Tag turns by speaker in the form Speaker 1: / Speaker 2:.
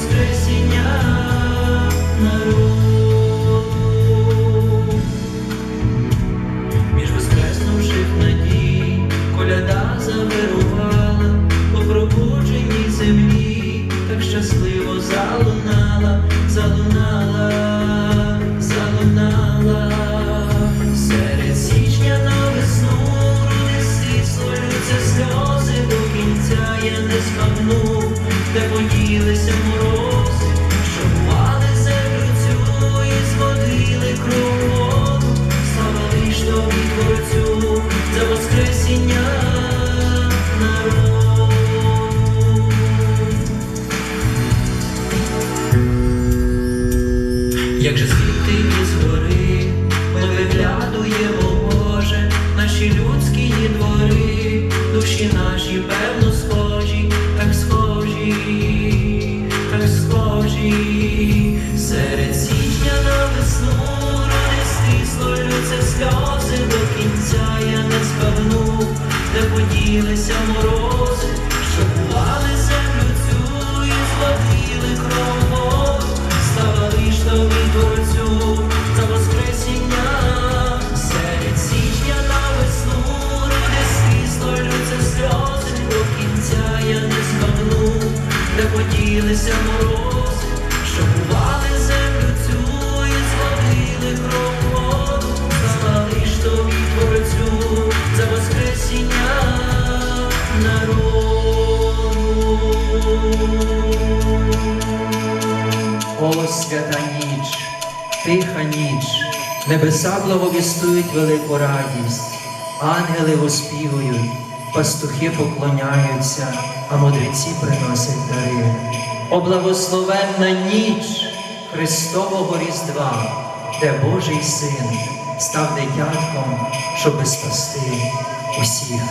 Speaker 1: Воскресіння народу. Поділися морози, що бували землю цю і зводили кроводу. Слава тобі, Творцю, за воскресіння народу. Як же світи де поділися морози, що бували землю цю і зводили кроводу. Слава лиш тобі, Творцю, за воскресіння, серед січня на весну, роди стисло лються сльози, до кінця я не збагну, де поділися морози,
Speaker 2: О, свята ніч, тиха ніч, небеса благовістують велику радість, ангели оспівують, пастухи поклоняються, а мудреці приносять дари. О, благословенна ніч Христового Різдва, де Божий Син став дитятком, щоби спасти усіх